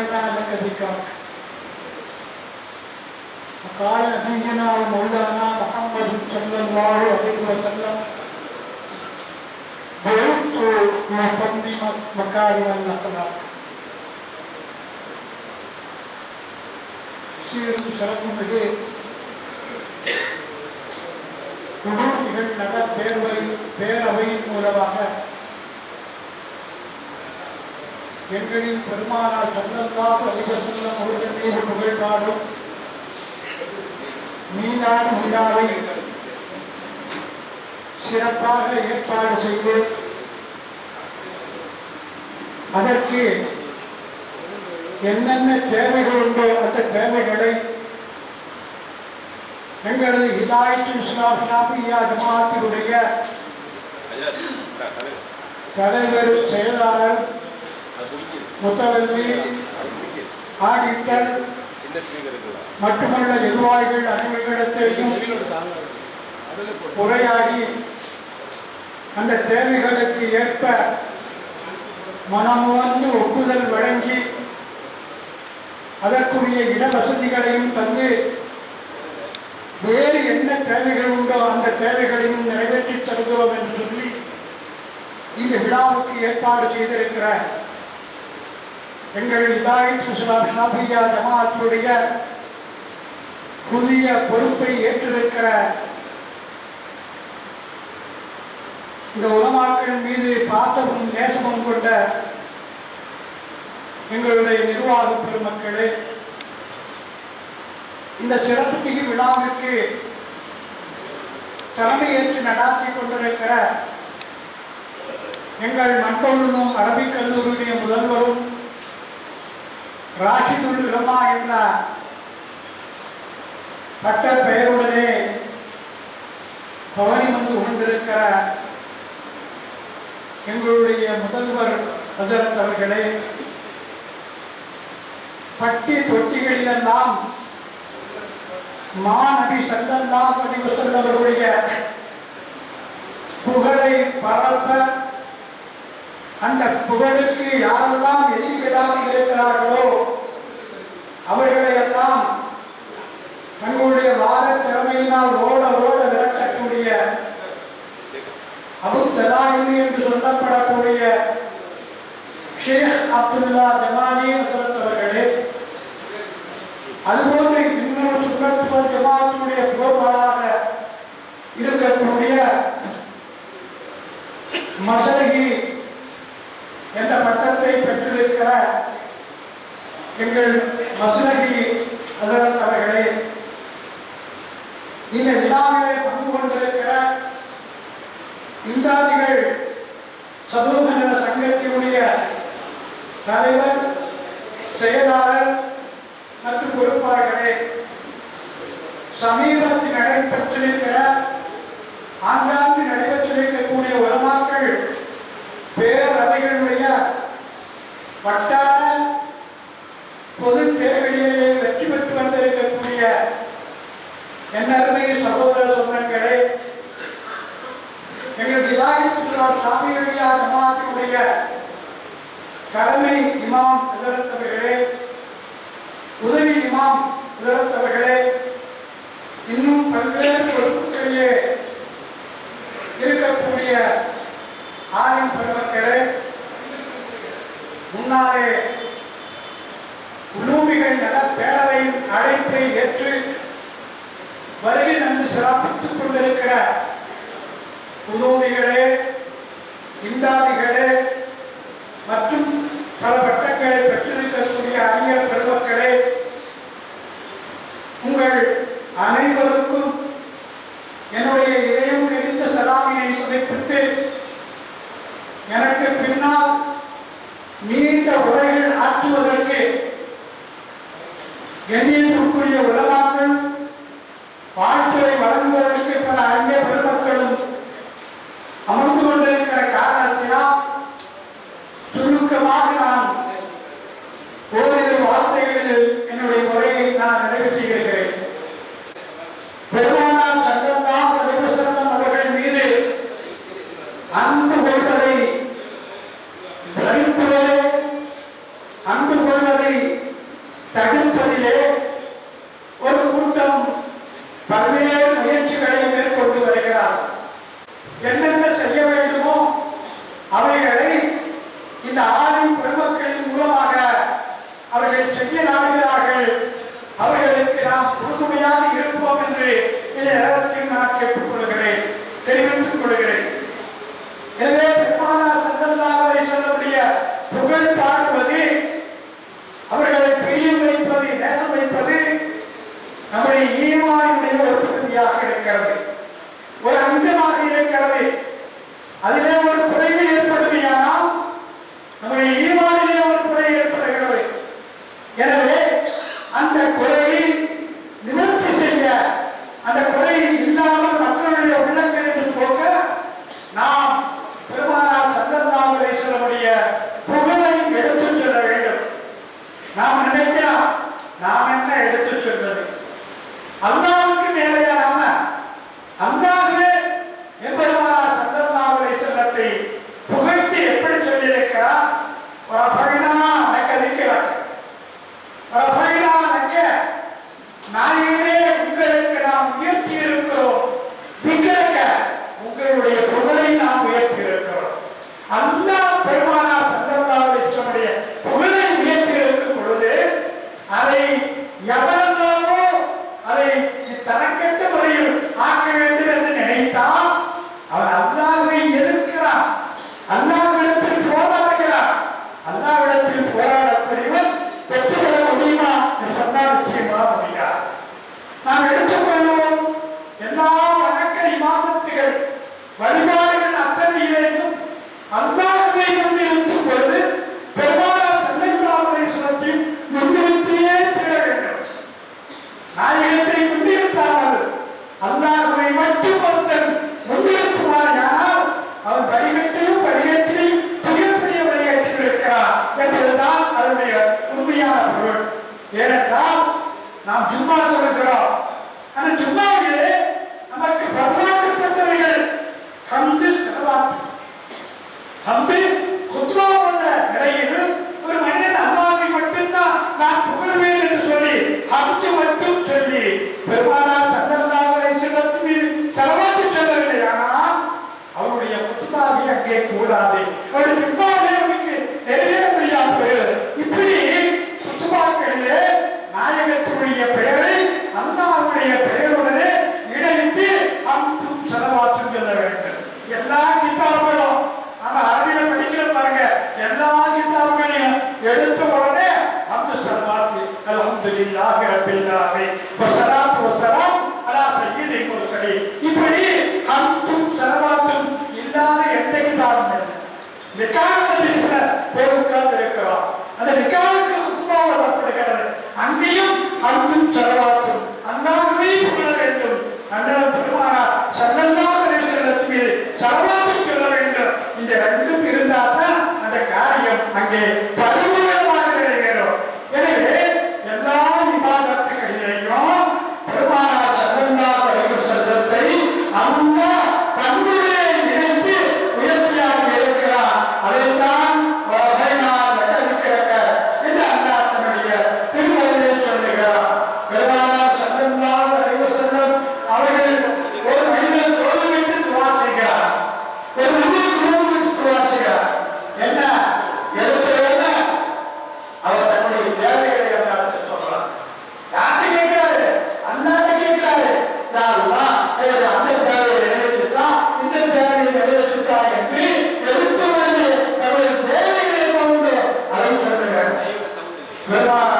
علينا لك ذكرك وقال نبينا ومولانا محمد صلى الله عليه وسلم بعثت لأتمم مكارم الأخلاق சீரும் சிறப்பும் மிகு குடூர்த்திகள் நல பேர்வை பேரவையின் மூலமாக எங்களின் பெருமானார் சல்லல்லாஹு அலைஹி வஸல்லம் அவர்கள் மீது புகழ்ந்தாலும் மீனான விழாவை சிறப்பாக ஏற்பாடு செய்து அதற்கு என்னென்ன தேவைகள் உண்டோ அந்த தேவைகளை எங்களது ஹிதாயத்து இஸ்லாம் ஷாபியா ஜமாத்தினுடைய தலைவர் செயலாளர் முத்தவல்லி ஆடிட்டர் மட்டுமல்ல நிர்வாகிகள் அனைவரிடத்தையும் உரையாடி அந்த தேவைகளுக்கு ஏற்ப மனமுவந்து ஒப்புதல் வழங்கி அதற்குரிய இட வசதிகளையும் தந்து வேறு என்ன தேவைகள் உண்டோ அந்த தேவைகளையும் நிறைவேற்றி தருகிறோம் என்று சொல்லி இந்த விழாவுக்கு ஏற்பாடு செய்திருக்கிற எங்கள் இதாயித் இஸ்லாம் ஷாபியா ஜமாத்துடைய புதிய பொறுப்பை ஏற்றிருக்கிற இந்த உலமாக்கள் மீது பாசமும் நேசமும் கொண்ட எங்களுடைய நிர்வாக பெருமக்களே இந்த சிறப்பு மிகு விழாவிற்கு தலைமையேற்று நடாத்தி கொண்டிருக்கிற எங்கள் மண்பொழுதும் அரபிக் கல்லூரியுடைய முதல்வரும் ராஷிதுல் உலமா என்ற பட்ட பெயருடனே பவனி வந்து கொண்டிருக்கிற எங்களுடைய முதல்வர் ஹசரத் அவர்களே பட்டி தொட்டிகளிலெல்லாம் மாநபி சல்லல்லாஹு பதிவு வஸல்லம் புகழை பரப்ப அந்த புகழுக்கு யாரெல்லாம் எதிரிகளாக இருக்கிறார்களோ அவர்களை எல்லாம் தங்களுடைய வாத திறமையினால் ஓட ஓட விரட்டக்கூடிய அபு என்று சொல்லப்படக்கூடிய ஷேக் அப்துல்லா ஜமானி ஹசரத் அவர்களே அதுபோன்று இன்னொரு சுண்ணத்துவ ஜமாத்துடைய பொறுப்பாளராக இருக்கக்கூடிய மசலகி என்ற பட்டத்தை பெற்றிருக்கிற எங்கள் மசுலகி ஹசரத் அவர்களே இந்த விழாவிலே பங்கு கொண்டிருக்கிற இந்தாதிகள் சமூக நல சங்கத்தினுடைய தலைவர் செயலாளர் மற்றும் பொறுப்பாளர்களே சமீபத்தில் நடைபெற்றிருக்கிற ஆங்காங்க தலைமை இமாம் எதிர்த்தவர்களே உதவி இமாம் எதிர்த்தவர்களே இன்னும் பல்வேறு பொறுப்புகளிலே இருக்கக்கூடிய ஆயம் பெருமக்களே முன்னாலே உலூமிகள் நல பேரவையின் அழைப்பை ஏற்று வருகை நன்று சிறப்பித்துக் கொண்டிருக்கிற உலூமிகளே இந்தாதிகளே மற்றும் பல பட்டங்களை பெற்றிருக்கக்கூடிய அறிஞர் பெருமக்களே உங்கள் அனைவருக்கும் என்னுடைய இதயம் கெரிந்த சலாமியை சமர்ப்பித்து எனக்கு பின்னால் நீண்ட உரைகள் ஆற்றுவதற்கு எண்ணியத்திற்குரிய உலமாக்கள் வாழ்த்துறை வழங்குவதற்கு பல அறிஞர் பெருமக்களும் அமர்ந்து கொண்டிருக்கிற காரணத்தினால் சுருக்கமாக நான் ஓரிரு வார்த்தைகளில் என்னுடைய உரையை நான் நிறைவு செய்கிறேன். புகழ் பாடுவது அவர்களை பிரிய வைப்பது நேசம் வைப்பது நம்முடைய ஈமானுடைய ஒரு பகுதியாக இருக்கிறது. ஒரு அங்கமாக இருக்கிறது. அதிலே Thank you. का भूगोल में போருக்காக இருக்கிறார் அங்கேயும் அன்பும் செலவாக்கும் அல்லாஹுவே புகழ வேண்டும். அண்ணா பெருமானா சல்லல்லாஹு அலைஹி சொல்ல வேண்டும். இந்த ரெண்டும் இருந்தால் அந்த காரியம் அங்கே Beda.